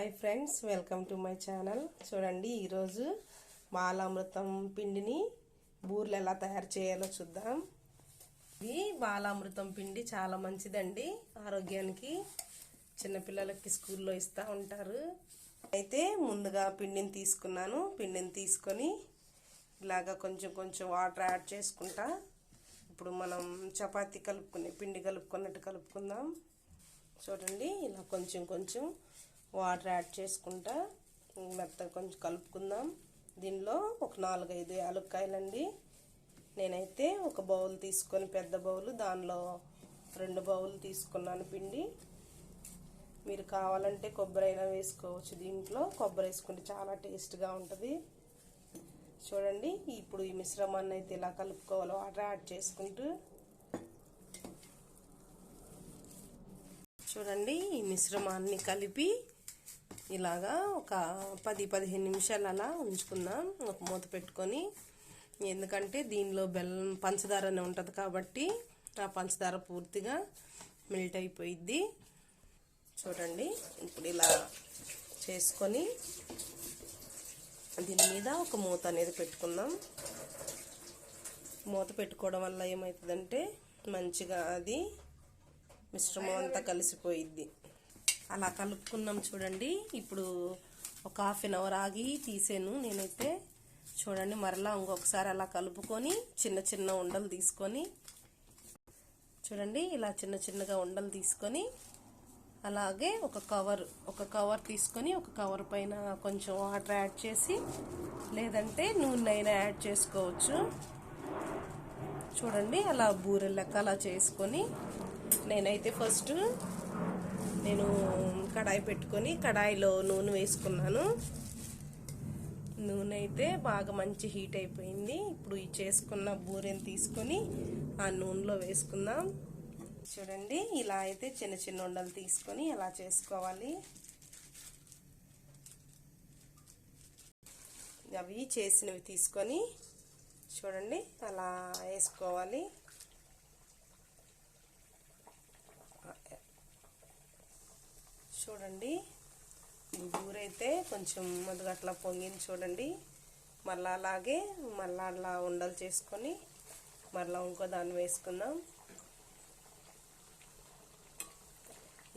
Hi friends welcome to my channel. చూడండి ఈరోజు బాలామృతం పిండిని బూర్లు ఎలా తయారు చేయాలో చూద్దాం. ఇది బాలామృతం పిండి చాలా మంచిదండి. ఆరోగ్యానికి చిన్నపిల్లలకి స్కూల్లో ఇస్తూ ఉంటారు. అయితే ముందుగా పిండిని తీసుకున్నాను. పిండిని తీసుకొని ఇలాగా కొంచెం కొంచెం వాటర్ యాడ్ చేసుకుంటా. ఇప్పుడు మనం చపాతీ కలుపుకునే పిండి కలుపుకున్నట్టు కలుపుకుందాం. చూడండి ఇలా కొంచెం కొంచెం వాటర్ యాడ్ చేసుకుంటా మెత్తగా కొంచెం కలుపుకుందాం. దీనిలో ఒక నాలుగైదు యాలక్కాయలండి. నేనైతే ఒక బౌల్ తీసుకొని పెద్ద బౌల్ దానిలో రెండు బౌల్ తీసుకున్నాను పిండి. మీరు కావాలంటే కొబ్బరి అయినా వేసుకోవచ్చు దీంట్లో. కొబ్బరి వేసుకుంటే చాలా టేస్ట్గా ఉంటుంది. చూడండి ఇప్పుడు ఈ మిశ్రమాన్ని అయితే ఇలా కలుపుకోవాలి వాటర్ యాడ్ చేసుకుంటూ. చూడండి ఈ మిశ్రమాన్ని కలిపి ఇలాగా ఒక పది పదిహేను నిమిషాలు అలా ఉంచుకుందాం ఒక మూత పెట్టుకొని ఎందుకంటే దీనిలో బెల్లం పంచదార అనే ఉంటుంది కాబట్టి ఆ పంచదార పూర్తిగా మెల్ట్ అయిపోయిద్ది. చూడండి ఇప్పుడు ఇలా చేసుకొని దీని మీద ఒక మూత అనేది పెట్టుకుందాం. మూత పెట్టుకోవడం వల్ల ఏమవుతుందంటే మంచిగా అది మిశ్రమం అంతా కలిసిపోయిద్ది. అలా కలుపుకున్నాం చూడండి. ఇప్పుడు ఒక హాఫ్ అన్ అవర్ ఆగి తీసాను నేనైతే. చూడండి మరలా ఇంకొకసారి అలా కలుపుకొని చిన్న చిన్న ఉండలు తీసుకొని. చూడండి ఇలా చిన్న చిన్నగా ఉండలు తీసుకొని అలాగే ఒక కవర్ ఒక కవర్ తీసుకొని ఒక కవర్ పైన కొంచెం వాటర్ యాడ్ చేసి లేదంటే నూనె అయినా యాడ్ చేసుకోవచ్చు. చూడండి అలా బూరె లెక్క అలా చేసుకొని నేనైతే ఫస్ట్ నేను కడాయి పెట్టుకొని కడాయిలో నూనె వేసుకున్నాను. నూనె అయితే బాగా మంచి హీట్ అయిపోయింది. ఇప్పుడు ఈ చేసుకున్న బూరెని తీసుకొని ఆ నూనెలో వేసుకుందాం. చూడండి ఇలా అయితే చిన్న చిన్న ఉండలు తీసుకొని ఎలా చేసుకోవాలి. అవి చేసినవి తీసుకొని చూడండి అలా వేసుకోవాలి. చూడండి. ఈ బూరైతే కొంచెం మొదలు అట్లా పొంగింది చూడండి. మళ్ళా అలాగే మళ్ళా అలా ఉండలు చేసుకొని మళ్ళీ ఇంకో దాన్ని వేసుకుందాం.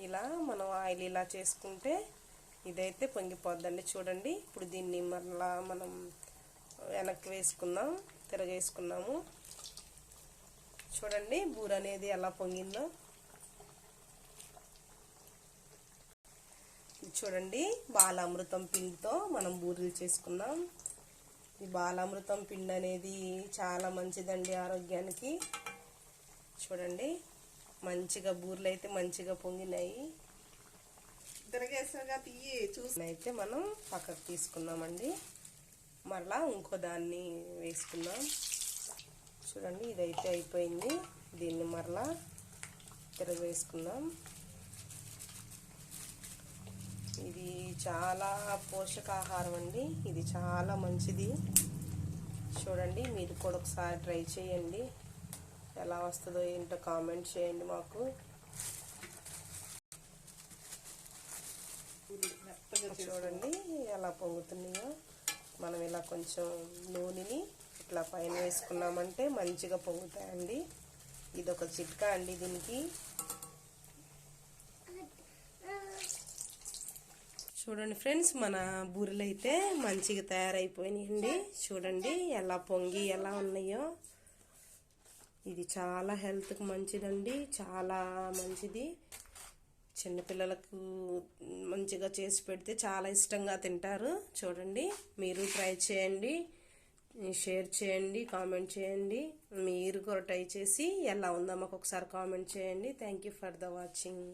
ఇలా మనం ఆయిల్ ఇలా చేసుకుంటే ఇదైతే పొంగిపోద్దండి చూడండి. ఇప్పుడు దీన్ని మళ్ళా మనం వెనక్కి వేసుకుందాం తిరగేసుకున్నాము. చూడండి బూర అనేది ఎలా పొంగిందో. చూడండి బాలామృతం పిండితో మనం బూరెలు చేసుకున్నాం ఈ బాలామృతం పిండి అనేది చాలా మంచిదండి ఆరోగ్యానికి. చూడండి మంచిగా బూరెలు అయితే మంచిగా పొంగినాయి. తిరగేసాగా తీయి చూసి. అయితే మనం పక్కకు తీసుకున్నామండి మరలా ఇంకో దాన్ని వేసుకుందాం. చూడండి ఇదైతే అయిపోయింది. దీన్ని మరలా తిరగవేసుకుందాం ఇది చాలా పోషకాహారం అండి. ఇది చాలా మంచిది. చూడండి మీరు కూడా ఒకసారి ట్రై చేయండి. ఎలా వస్తుందో ఏంటో కామెంట్ చేయండి మాకు. చూడండి ఎలా పొంగుతున్నాయో. మనం ఇలా కొంచెం నూనెని ఇట్లా పైన వేసుకున్నామంటే మంచిగా పొంగుతాయండి. ఇది ఒక చిట్కా అండి దీనికి. చూడండి ఫ్రెండ్స్ మన బూరెలు అయితే మంచిగా తయారైపోయినాయండి. చూడండి ఎలా పొంగి ఎలా ఉన్నాయో. ఇది చాలా హెల్త్కి మంచిదండి చాలా మంచిది. చిన్నపిల్లలకు మంచిగా చేసి పెడితే చాలా ఇష్టంగా తింటారు. చూడండి మీరు ట్రై చేయండి షేర్ చేయండి కామెంట్ చేయండి. మీరు కూడా ట్రై చేసి ఎలా ఉందో మాకు ఒకసారి కామెంట్ చేయండి. Thank you for the watching.